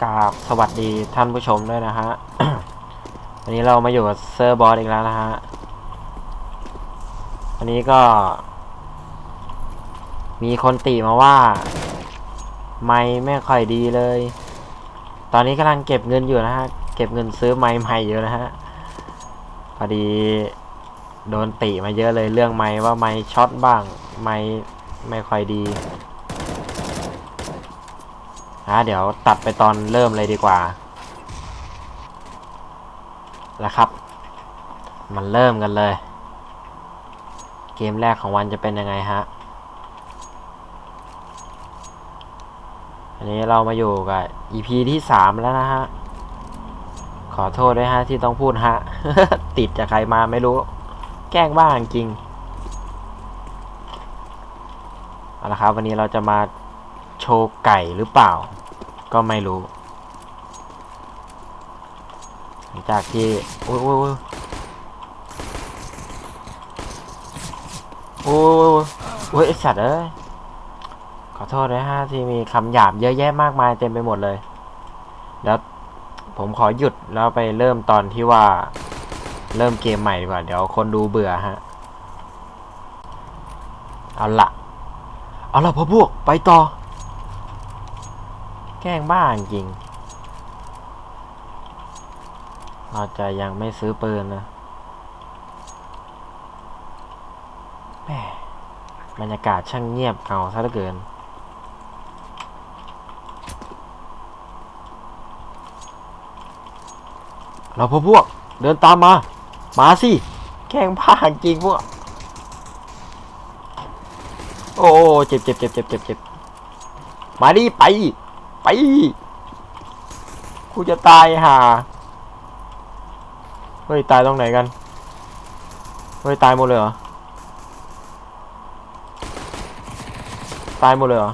กราบสวัสดีท่านผู้ชมด้วยนะฮะ วันนี้เรามาอยู่กับเซอร์บอสอีกแล้วนะฮะ วันนี้ก็ มีคนติมาว่า ไม่ไม่ค่อยดีเลย ตอนนี้กำลังเก็บเงินอยู่นะฮะ เก็บเงินซื้อไม้ใหม่อยู่นะฮะ พอดีโดนติมาเยอะเลยเรื่องไม้ว่าไม้ช็อตบ้าง ไม้ไม่ค่อยดี อะเดี๋ยวตัดไปตอนเริ่มเลยดีกว่าแล้วครับ มันเริ่มกันเลย เกมแรกของวันจะเป็นยังไงฮะ อันนี้เรามาอยู่กับ EP ที่สามแล้วนะฮะ ขอโทษด้วยฮะที่ต้องพูดฮะ ติดจากใครมาไม่รู้ แกล้งบ้างจริง เอาละครับ วันนี้เราจะมาโชว์ไก่หรือเปล่า ก็ไม่รู้หลังจากที่โอ้ยโอ้ยโอ้ยโอ้ยไอสัตว์เอ้ยขอโทษนะฮะที่มีคำหยาบเยอะแยะมากมายเต็มไปหมดเลย แล้วผมขอหยุดแล้วไปเริ่มตอนที่ว่าเริ่มเกมใหม่ดีกว่า เดี๋ยวคนดูเบื่อฮะ เอาละเอาละพ่อพวกไปต่อ แกล้งบ้าจริง เราจะยังไม่ซื้อปืนนะแหมบรรยากาศช่างเงียบเหงาซะเหลือเกิน เราพวกพวก เดินตามมา มาสิ แกล้งบ้าจริงพวก โอ้เจ็บเจ็บเจ็บเจ็บเจ็บเจ็บมาดิไป ไปกูจะตายห่าเฮ้ย ตายตรงไหนกัน เฮ้ย ตายหมดเลยเหรอ ตายหมดเลยเหรอ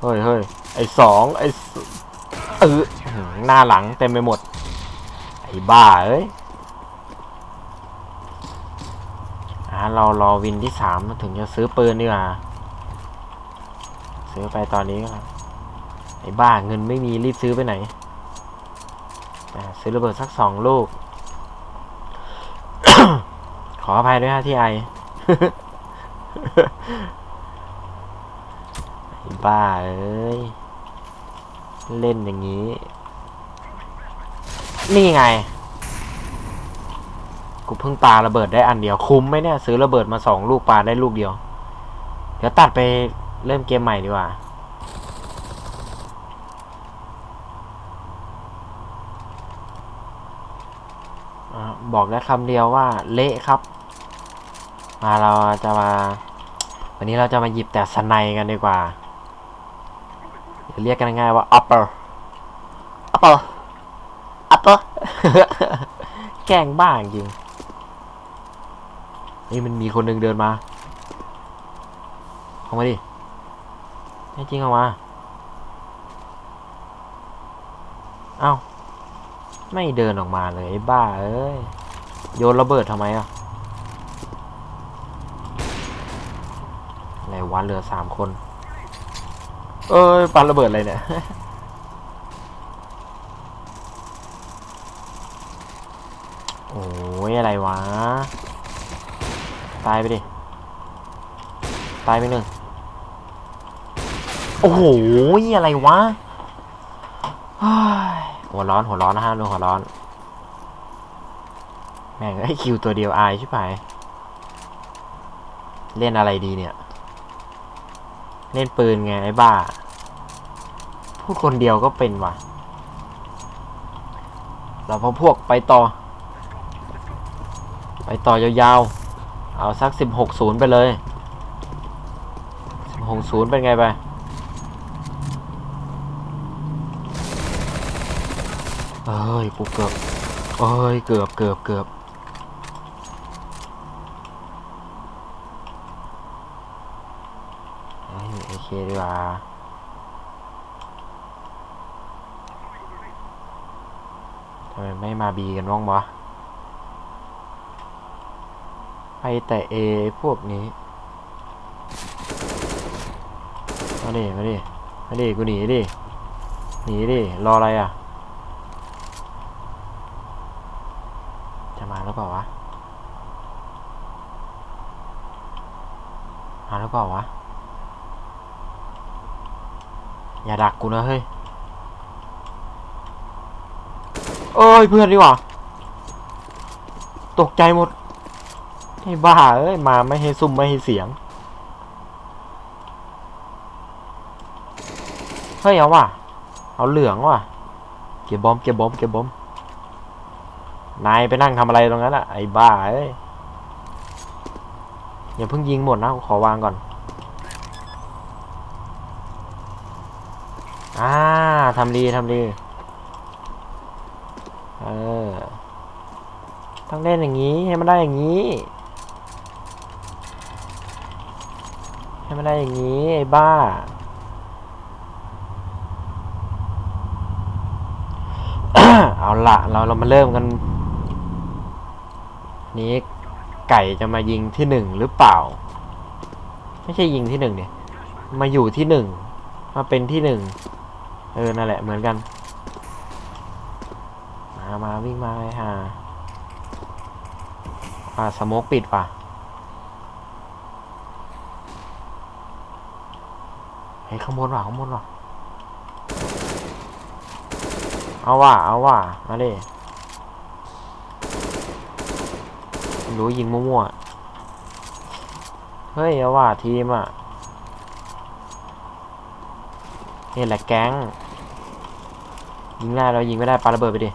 เฮ้ยเฮ้ยไอสองไอเออหน้าหลังเต็มไปหมด ไอ้บ้าเอ้ยอ่าเรารอวินที่สามถึงจะซื้อปืนดีกว่า ซื้อไปตอนนี้ก็ไอ้บ้าเงินไม่มีรีบซื้อไปไหนซื้อระเบิดสักสองลูก ขออภัยด้วยฮะที่ไอไอ้บ้าเอ้ย เล่นอย่างนี้ นี่ไง กูเพิ่งปาระเบิดได้อันเดียวคุ้มไหมเนี่ย ซื้อระเบิดมาสองลูกปาได้ลูกเดียว เดี๋ยวตัดไป เริ่มเกมใหม่ดีกว่า บอกได้คำเดียวว่าเละครับ มาเราจะมา วันนี้เราจะมาหยิบแต่สไนกันดีกว่า เรียวเรียกกันง่ายว่า upper upper upper แกล้งบ้าจริงนี่มันมีคนหนึ่งเดินมาเข้ามาดิ แน่จริงเข้ามาเอ้า ไม่เดินออกมาเลย บ้าเอ้ย โยนระเบิดทำไมอะอะไรวะเหลือสามคน เอ้ยปันระเบิดอะไรเนี่ยโอ้ยอะไรวะ ตายไปดิ ตายไปหนึ่ง โอ้โหอะไรวะหัวร้อนหัวร้อนนะฮะดูหัวร้อน แม่งไอ้คิวตัวเดียวอายใช่ไหมเล่นอะไรดีเนี่ย เล่นปืนไงไอ้บ้า พูดคนเดียวก็เป็นว่ะเราพอพวกไปต่อ ไปต่อยาวๆ เอาสักสิบหกศูนย์ไปเลยสิบหกศูนย์เป็นไงไป เอ้ยกูเกือบเอ้ยเกือบเกือบเกือบเอ้ยโอเคดีกว่าทำไมไม่มาบีกันบ้างวะไปแต่เอพวกนี้มาดิมาดิมาดิกูหนีดิหนีดิรออะไรอะ จะมาหรือเปล่าวะ มาหรือเปล่าวะ อย่าดักกูนะเฮ้ย เอ้ยเพื่อนดีกว่า ตกใจหมดไอ้บ้าเอ้ย มาไม่ให้ซุ่มไม่ให้เสียง เฮ้ยเอาว่ะ เอาเหลืองว่ะ เก็บบอม เก็บบอม เก็บบอม นายไปนั่งทำอะไรตรงนั้นอะไอ้บ้าเอ้ยอย่าเพิ่งยิงหมดนะขอวางก่อน อ่าทำดีทำดีเออต้องเล่นอย่างนี้ให้มันได้อย่างนี้ ให้มันได้อย่างนี้ไอ้บ้า เอาละเราเรามาเริ่มกัน นี้ไก่จะมายิงที่หนึ่งหรือเปล่า ไม่ใช่ยิงที่หนึ่งเนี่ย มาอยู่ที่หนึ่งมาเป็นที่หนึ่งเออนั่นแหละเหมือนกัน มามาวิ่งมาเลยฮะอ่าสมกปิดป่ะเฮ้ยข้างบนว่ะข้างบนว่ะเอาว่ะเอาว่ะมาดิ รู้ยิงมั่วๆ เฮ้ยเอาว่ะทีมอะ นี่แหละแก๊ง ยิงได้เรายิงไม่ได้ปาระเบิดไปดิ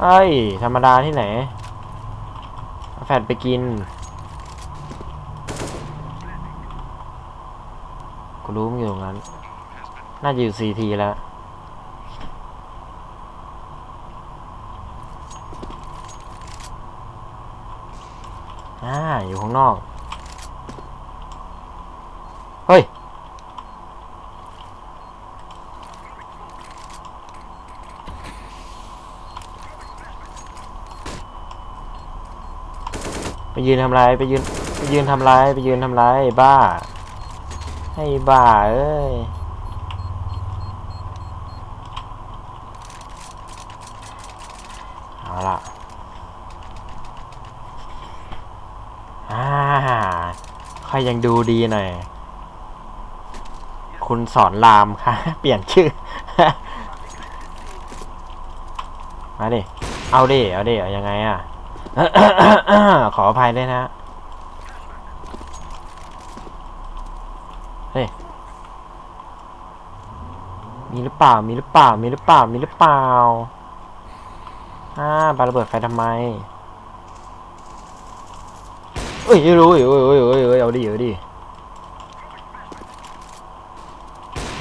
เฮ้ย ธรรมดาที่ไหน แฟดไปกิน กูรู้มึงอยู่ตรงนั้น น่าจะอยู่ซีทีแล้ว อยู่ข้างนอก เฮ้ย ไปยืนทำไรไปยืนไปยืนทำไรไปยืนทำไรบ้า ให้บ้าเอ้ยเอาล่ะ อ่าค่อยยังดูดีหน่อย คุณสอนรามค่ะ เปลี่ยนชื่อ มาดิ เอาดิ เอาดิ เอายังไงอะ ขออภัยด้วยนะเฮ้ยมีหรือเปล่า มีหรือเปล่า มีหรือเปล่า มีหรือเปล่า อ่าปาระเบิดไฟทำไม เอ้ยรู้เอ้ยเอ้ยเอ้ยเอ้ยเอ้ยเอาดิเอาดิ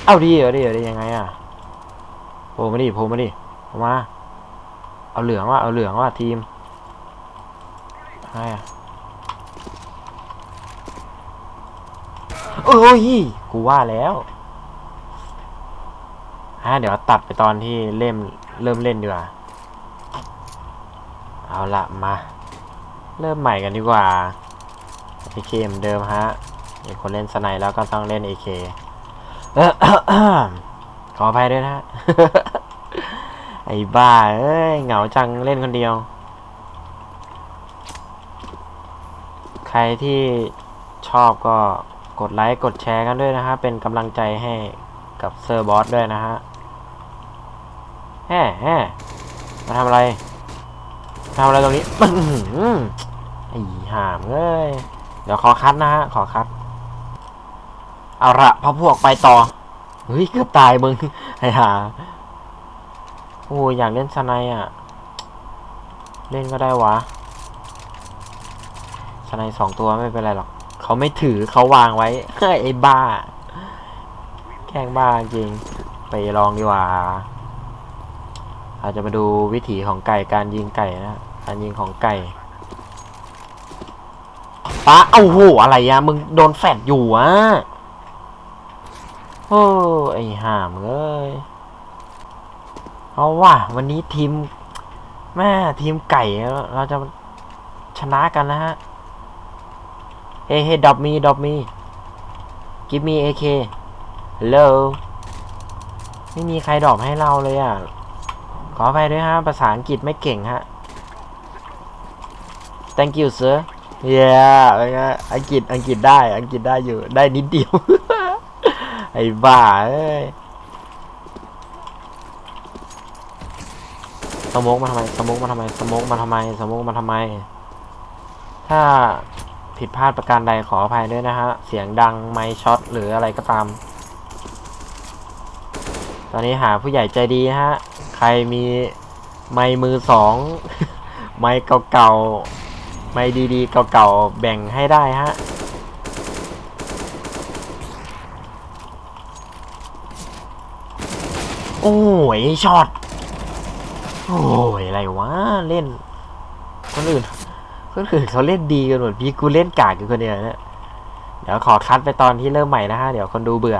เอาดิเอาดิเอาดิยังไงอะโผล่มาดิโผล่มาดิออกมา เอาเหลืองว่ะเอาเหลืองว่ะทีมใครอะโอ้ยกูว่าแล้วอะเดี๋ยวตัดไปตอนที่เล่มเริ่มเล่นดีกว่า เอาละมา เริ่มใหม่กันดีกว่า AK เหมือนเดิมฮะมีคนเล่นสไนแล้วก็ต้องเล่น AK เออขออภัยด้วยนะฮะไอ้บ้า เอ้ย เหงาจังเล่นคนเดียว ใครที่ชอบก็กดไลค์ กดแชร์กันด้วยนะฮะ เป็นกำลังใจให้กับเซอร์บอสด้วยนะฮะแฮ่แฮ่มาทำอะไร ทำอะไรตรงนี้ไอ้ห่ามเอ้ย เดี๋ยวขอคัดนะฮะ ขอคัด เอาละพอพวกไปต่อ เฮ้ย เกือบตายมึง ไอ้ห่า โอ้ยอยากเล่นสไนด์อะ เล่นก็ได้วะสไนสองตัวไม่เป็นไรหรอก เขาไม่ถือเขาวางไว้ไอ้บ้า แกล้งบ้าจริง ไปลองดีกว่า อาจจะมาดูวิถีของไก่การยิงไก่นะ การยิงของไก่ ป้าเอ้าโหอะไรอะมึงโดนแฟดอยู่อะโอ้ไอห่ามเอ้ยเอาว่ะวันนี้ทีมแม่ทีมไก่เราจะชนะกันนะฮะเฮ้เฮ้ดอปมีดอปมี give me AK hello ไม่มีใครดรอปให้เราเลยอะ ขอไปด้วยฮะภาษาอังกฤษไม่เก่งฮะ thank you sir yeah อะไร เงี้ยอังกฤษอังกฤษได้ อังกฤษได้อยู่ ได้นิดเดียว ไอ้บ้าเอ้ยสโมกมาทำไมสโมกมาทำไมสโมกมาทำไมสโมกมาทำไม ถ้าผิดพลาดประการใดขออภัยด้วยนะฮะ เสียงดังไมค์ช็อตหรืออะไรก็ตาม ตอนนี้หาผู้ใหญ่ใจดีฮะ ใครมีไมค์มือสอง ไมค์เก่าๆ ไมค์ดีๆ เก่าๆ แบ่งให้ได้ฮะ โอ้ยช็อต โอ้ย อะไรวะ เล่น คนอื่น คนอื่นเขาเล่นดีกันหมดพี่กูเล่นกากอยู่คนเดียวนี่ยเดี๋ยวขอคัดไปตอนที่เริ่มใหม่นะฮะ เดี๋ยวคนดูเบื่อ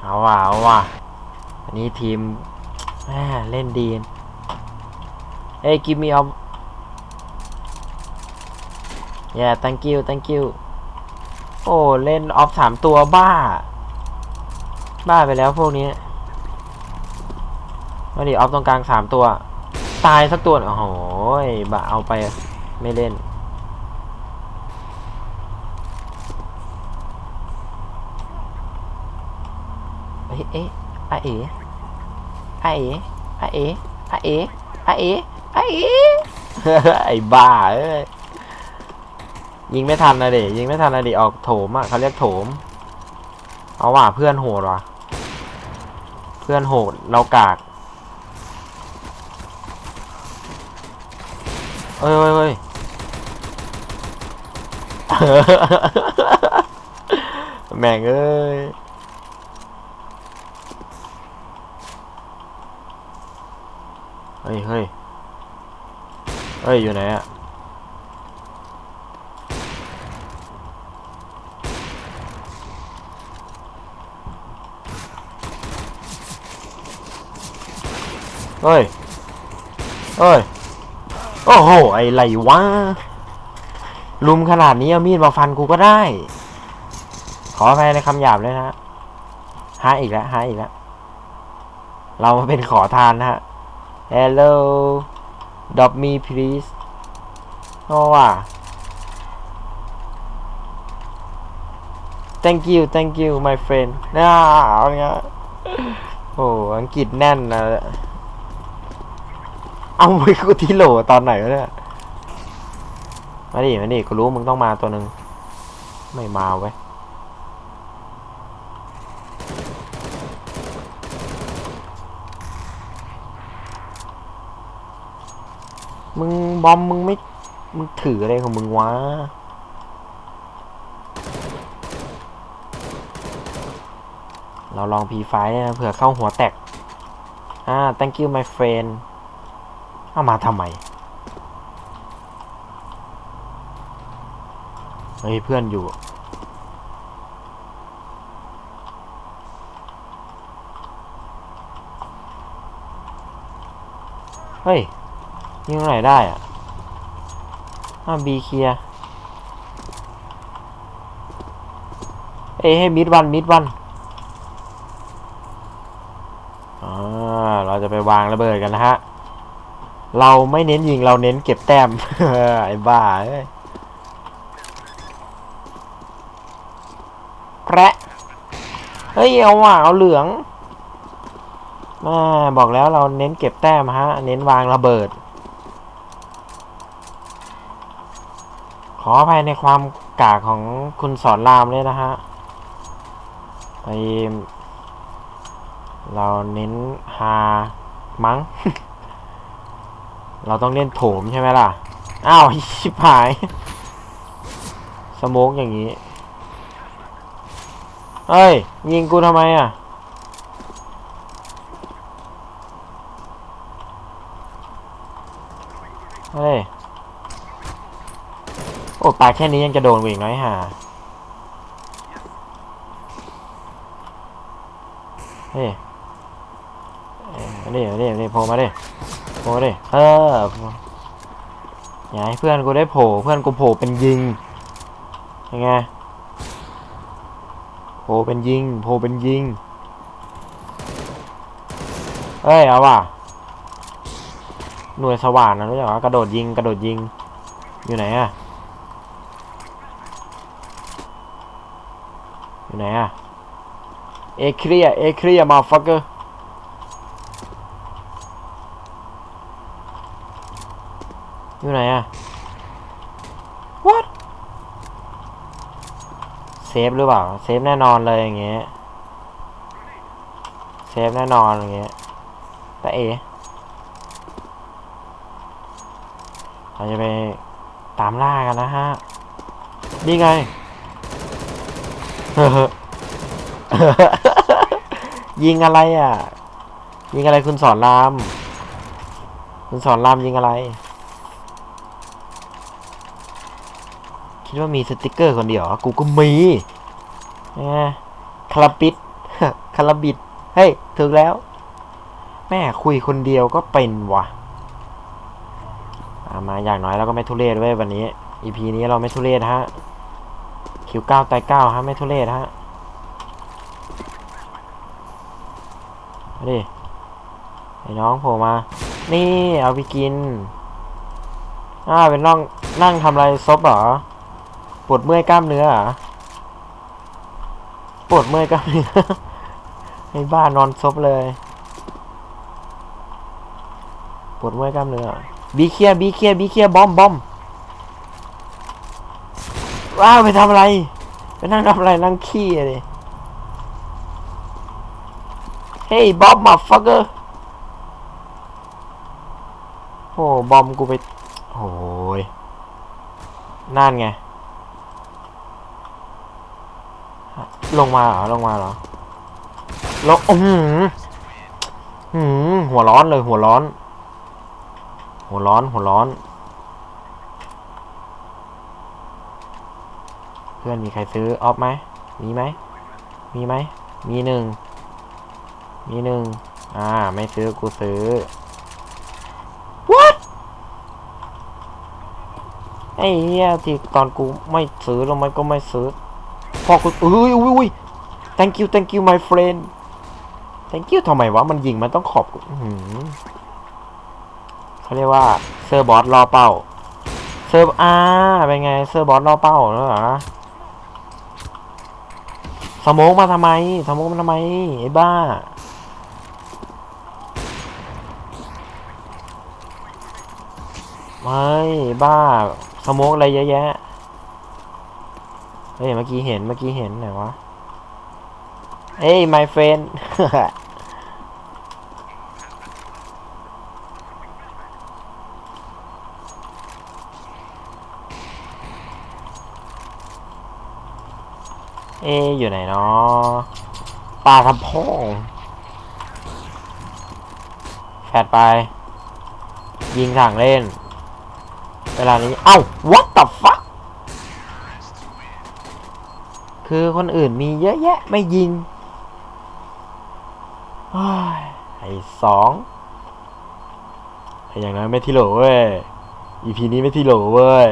เอาว่ะเอาว่ะอันนี้ทีมแมเล่นดี เอ้ย give me up yeah thank you thank you โอ้เล่นออฟสามตัวบ้า บ้าไปแล้วพวกนี้มาดิออฟตรงกลางสามตัว ตายสักตัวโอ้โหบ้าเอาไปไม่เล่น เอ๊ะเอ๊ะอะเอ๋อะเอ๋อะเอ๋อะเอ๋อะเอ๋อะเอ๋ไอ้บ้าเอ้ย ยิงไม่ทันนะเด็ยิงไม่ทันนะเด็ออกโถมอะเขาเรียกโถม เอาว่ะเพื่อนโหดว่ะ เพื่อนโหดเรากากเอ้ยเอ้ยเอ้ยแม่งเอ้ยเฮ้ยเฮ้ยเฮ้ยอยู่ไหนอะ เฮ้ยเฮ้ย โอ้โห ไอ้ไรวะ ลุมขนาดนี้เอามีดมาฟันกูก็ได้ ขออภัยในคำหยาบเลยนะฮะหาอีกแล้วหาอีกแล้ว เรามาเป็นขอทานนะฮะ Hello Drop me please โอ้ว่ะ Thank you thank you my friend น่าเอาเงี้ยโอ้อังกฤษแน่นนะ เอาไปกูที่โหลตอนไหนวะเนี่ยมาดิมาดิกูรู้มึงต้องมาตัวหนึ่งไม่มาเว้ยมึงบอมมึงไม่มึงถืออะไรของมึงวะเราลองพีไฟนะเผื่อเข้าหัวแตกอ่า thank you my friend เอามาทำไมเฮ้ยเพื่อนอยู่ เฮ้ยยิงตรไหนได้อะอ้าบีเคลียเอ้ให้มิดวันมิดวันอ่าเราจะไปวางระเบิดกันนะฮะ เราไม่เน้นยิงเราเน้นเก็บแต้ม ไอ้บ้าเอ้ยแพระเฮ้ยเอาว่ะเอาเหลืองมาบอกแล้วเราเน้นเก็บแต้มฮะ เน้นวางระเบิด ขออภัยในความกากของคุณสอนรามเลยนะฮะไปเราเน้นฮามั้ง เราต้องเล่นโถมใช่ไหมล่ะ อ้าวชิบหาย สโมกอย่างนี้เฮ้ย ยิงกูทำไมอะ เฮ้ย โอ้ปาแค่นี้ยังจะโดนกูอีกน้อยห่าเฮ้ยเอ้ยมาดิมาดิมาดิโผล่มาดิ โผล่ดิเอออย่าให้เพื่อนกูได้โผล่เพื่อนกูโผล่เป็นยิงยังไงโผล่เป็นยิงโผล่เป็นยิงเอ้ยเอาว่ะหน่วยสว่านนะรู้จักว่ากระโดดยิงกระโดดยิงอยู่ไหนอะอยู่ไหนอะเอเคลียเอเคลียมาฟักเกอร์ อยู่ไหนอะ what เซฟหรือเปล่า เซฟแน่นอนเลยอย่างเงี้ย เซฟแน่นอนอย่างเงี้ย แต่เอเราจะไปตามล่ากันนะฮะ นี่ไง ยิงอะไรอะ ยิงอะไรคุณสอนราม คุณสอนรามยิงอะไร คิดว่ามีสติกเกอร์คนเดียวกูก็มีแหมคาราปิดคาราบิด เฮ้ยถูกแล้ว แม่คุยคนเดียวก็เป็นวะอะมาอย่างน้อยเราก็ไม่ทุเรศเว้ยวันนี้ EP นี้เราไม่ทุเรศฮะ คิวเก้าไตเก้าฮะไม่ทุเรศฮะดิไอ้น้องโผล่มา นี่เอาไปกิน อ้าเป็นนั่งนั่งทำอะไรซบเหรอ ปวดเมื่อยกล้ามเนื้อเหรอปวดเมื่อยกล้ามเนื้อไอ้บ้านอนซบเลย ปวดเมื่อยกล้ามเนื้อบีเคียบีเคียบีเคียบอมบอมว้าวไปทำอะไร ไปนั่งทำอะไรนั่งขี้อะดิเฮ้ยบอมมาฟักเกอร์โอ้บอมกูไปโอ้ยนั่นไง ลงมาเหรอลงมาเหรอลงอือหือหือหัวร้อนเลยหัวร้อน หัวร้อนหัวร้อน เพื่อนมีใครซื้อออฟไหมมีไหมมีไหมมีหนึ่งมีหนึ่งอ่า ไม่ซื้อกูซื้อ what ไอ้เหี้ยที่ตอนกูไม่ซื้อแล้วมันก็ไม่ซื้อ พอกูอุ้ยอุ้ยอุ้ย thank you thank you my friend thank you ทำไมวะ มันยิงมันต้องขอบกูอื้อหือเขาเรียกว่าเซอร์บอสรอเป้า เซอร์อาเป็นไง เซอร์บอสรอเป้าเนอะเหรอสโมกมาทำไมสโมกมาทำไมไอ้บ้า ไม่บ้าสโมกอะไรเยอะแยะ เฮ้ยเมื่อกี้เห็นเมื่อกี้เห็นไหนวะเอ้ย my friend เอ้ยอยู่ไหนเนาะปลาทำพองแฟดไป ยิงสั่งเล่น เวลานี้ เอ้า what the fuck คือคนอื่นมีเยอะแยะไม่ยิงไอ้สองไอ้ย่างนั้นไม่ที่โหลเว้ย EP นี้ไม่ที่โหลเว้ย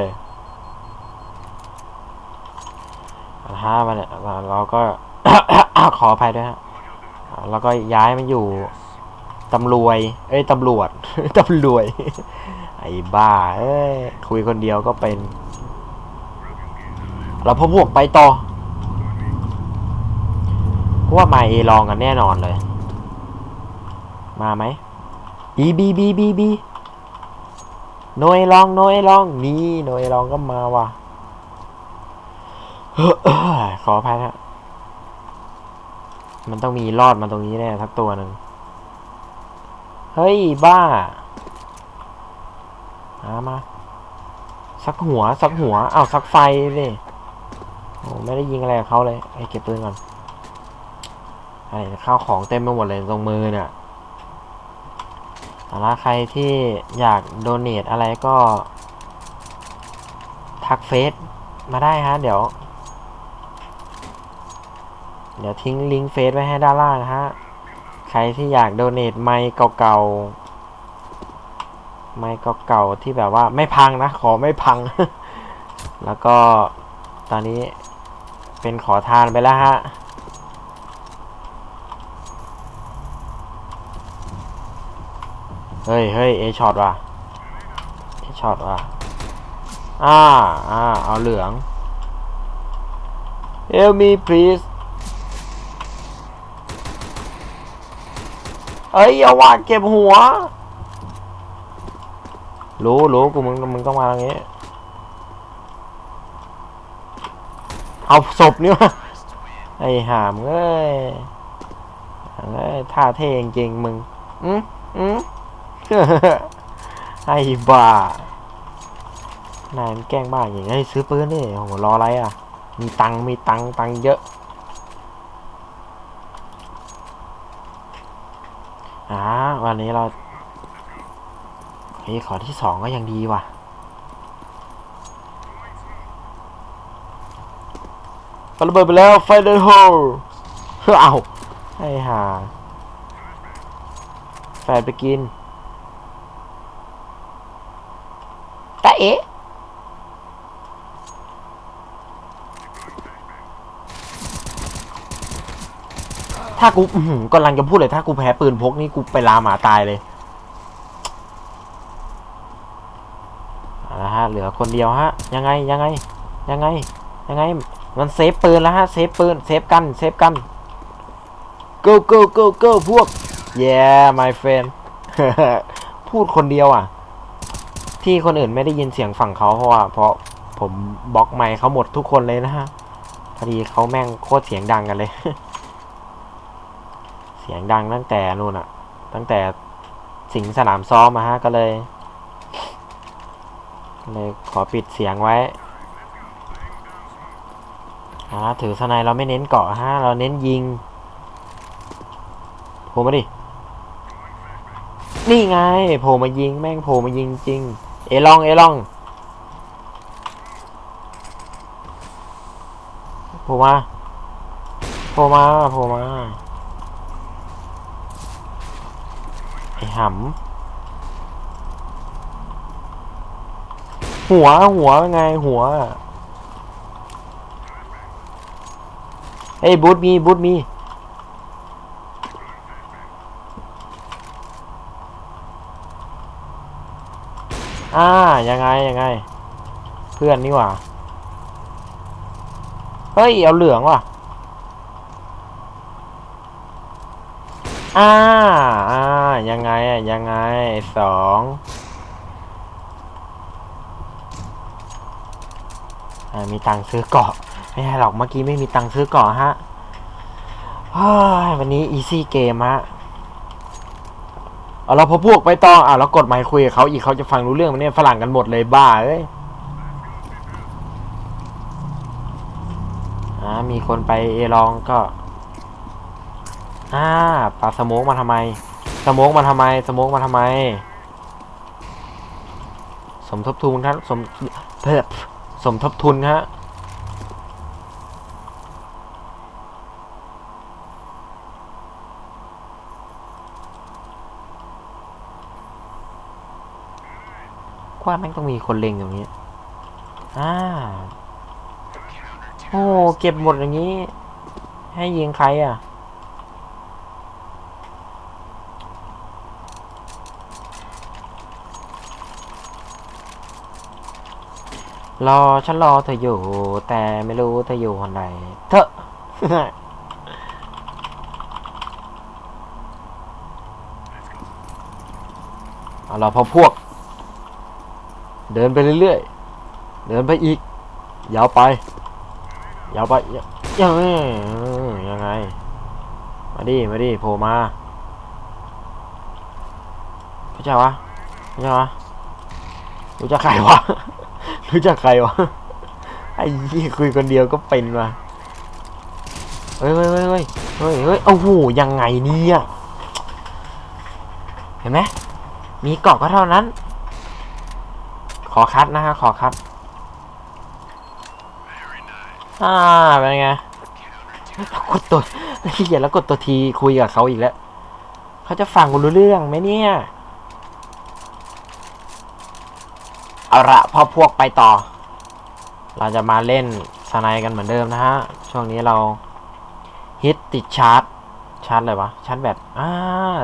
ถ้ามันเนี่ยเราก็ ขออภัยด้วยฮะแล้วก็ย้ายมาอยู่ตำรวจเอ้ยตำรวจตำรวจไอ้บ้า เอ้ยคุยคนเดียวก็เป็น เราพบวกไปต่อ ราะว่ามาเอลองกันแน่นอนเลย มาไหมบีบีบีบีบีโนเอลองโนเอลองนี่โนเอลองก็มาว่ะขออภัยนะมันต้องมีรอดมาตรงนี้แน่ทักตัวหนึ่งเฮ้ย บ้ามามา สักหัว สักหัวอ้าวสักไฟเลยโอ้ไม่ได้ยิงอะไรกับเขาเลยไอ้เก็บปืนก่อน ไอ้ข้าวของเต็มไปหมดเลยตรงมือเนี่ยแต่ละใครที่อยากโดเนทอะไรก็ ทักเฟซมาได้ฮะ เดี๋ยว เดี๋ยวทิ้งลิงก์เฟซไว้ให้ด้านล่างนะฮะ ใครที่อยากโดเนทไมค์เก่าๆ ไมค์เก่าๆที่แบบว่าไม่พังนะ ขอไม่พัง แล้วก็ตอนนี้เป็นขอทานไปแล้วฮะ เฮ้ยเฮ้ยเอช็อตว่ะเอช็อตว่ะอ่าอ่าเอาเหลือง Help me please เอ้ยอย่าว่าเก็บหัว รู้รู้กูมึงมึงต้องมาอย่างงี้ เอาศพนี่วะไอ้หามเอ้ยเอ้ยท่าเท่จริงมึง อืมอืม ไอ้บ้านายมันแกล้งบ้าอย่างนี้ยซื้อปืนดิโอ้โหรออะไรอะ มีตังมีตังตังเยอะอ่าวันนี้เราเฮ้ยขอที่สองก็ยังดีว่ะระเบิดไปแล้วไฟเดอร์โฮเฮ้ยเอาให้ห่าแฟนไปกิน ตาเอ๋ถ้ากูกำลังจะพูดเลยถ้ากูแพ้ปืนพกนี่กูไปลาหมาตายเลยเอาละฮะเหลือคนเดียวฮะ ยังไงยังไง ยังไง ยังไง มันเซฟปืนแล้วฮะเซฟปืนเซฟกันเซฟกัน go go go go พวก yeah my friend พูดคนเดียวอะ ที่คนอื่นไม่ได้ยินเสียงฝั่งเขาเพราะว่าเพราะผมบล็อกไมค์เขาหมดทุกคนเลยนะฮะพอดีเขาแม่งโคตรเสียงดังกันเลย เสียงดังตั้งแต่นู่นอะตั้งแต่สิงสนามซ้อมมาฮะก็เลยเลยขอปิดเสียงไว้อ่าถือสไนเราไม่เน้นเกาะฮะเราเน้นยิงโผล่มาดิ นี่ไงโผล่มายิงแม่งโผล่มายิงจริง เอลองเอลองโผล่มาโผล่มาโผล่มาไอ้หำหัวหัวไงหัวเฮ้ยบูทมีบูทมี อ่ายังไงยังไง เพื่อนนี่หว่า เฮ้ย เอาเหลืองว่ะ อ่าอ่ายังไงอะยังไงสองมีตังค์ซื้อเกาะไม่ใช่หรอกเมื่อกี้ไม่มีตังค์ซื้อเกาะฮะวันนี้อีซี่เกมฮะ เอาเราพอพวกไปต่ออะแล้วกดไมค์คุยกับเขาอีกเขาจะฟังรู้เรื่องมันเนี่ยฝรั่งกันหมดเลยบ้าเอ้ยอ่ามีคนไปเอลองก็อ่าปาสโมกมาทำไม สโมกมาทำไม สโมกมาทำไม สมทบทุนครับ สมเพิ่สมทบทุนฮะ กว่าแม่งต้องมีคนเล็งอย่างนี้อ่าโอ้เก็บหมดอย่างนี้ ให้ยิงใครอะรอฉันรอเธออยู่ แต่ไม่รู้เธออยู่คนใดเธอเอาเราพอพวก เดินไปเรื่อยๆ เดินไปอีก ยาวไป ยาวไปยังยังไง มาดิ มาดิโผล่มาพรู้จักวะพรู้จักวะรู้จักใครวะ รู้จักใครวะ ไอ้ยี่คุยคนเดียวก็เป็นว่ะเฮ้ยเฮ้ยเฮ้ยเฮ้ยเฮ้ยเฮ้ยโอ้โหยังไงเนี่ย เห็นไหมมีเกาะก็เท่านั้น ขอคัดนะฮะขอคัดอ่าเป็นไงแล้วกดตัวแล้วขี้เกียจแล้วกดตัวทีคุยกับเขาอีกแล้วเขาจะฟังกูรู้เรื่องไหมเนี่ยเอาละพอพวกไปต่อ เราจะมาเล่นสไนกันเหมือนเดิมนะฮะ ช่วงนี้เราฮิตติดชาร์จ ชาร์จอะไรวะ ชาร์จแบตอ่า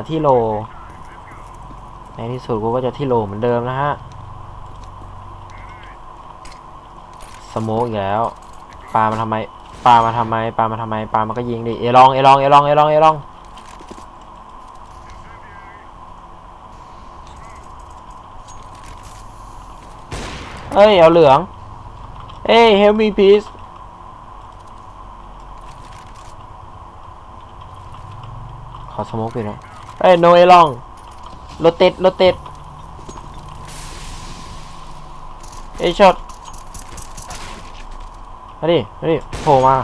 ที่โล ในที่สุดกูก็จะที่โลเหมือนเดิมนะฮะ โมกอีกแล้วปลามาทำไมปลามาทำไมปลามาทำไมปลามันก็ยิงดิเอลองเอลองเอลองเอลองเอลองเอ้ยเอาเหลือง เอ้ย help me please ขอสโมกไปน่อยเอ้ย no เอลองรถติดรถติดเอ้ยช็อต มาดิมาดิโผล่มา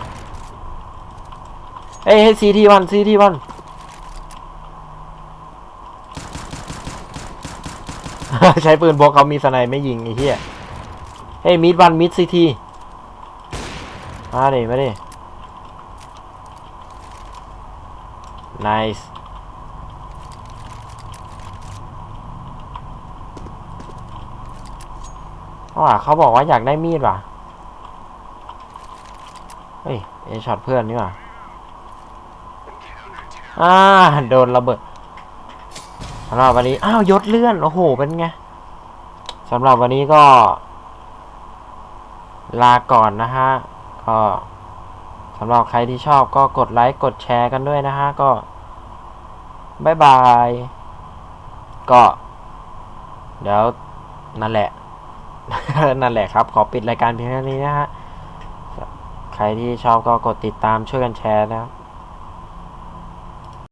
เอ้ยซีทีวันซีทีวันใช้ปืนพกเขามีสไนไม่ยิงไอ้เหี้ยเฮ้ยมิดวันมิดซีทีมาดิมาดิ nice ว่าเขาบอกว่าอยากได้มีดว่ะ เฮ้ยเอช็อตเพื่อนนี่ว่ะอ่าโดนระเบิดสำหรับวันนี้ อ้าวยศเลื่อน โอ้โห เป็นไงสำหรับวันนี้ก็ ลาก่อนนะฮะ ก็สำหรับใครที่ชอบก็กดไลค์ กดแชร์กันด้วยนะฮะ ก็บายบาย ก็ เดี๋ยวนั่นแหละ นั่นแหละครับ ขอปิดรายการเพียงเท่านี้นะฮะ ใครที่ชอบก็กดติดตามช่วยกันแชร์นะครับ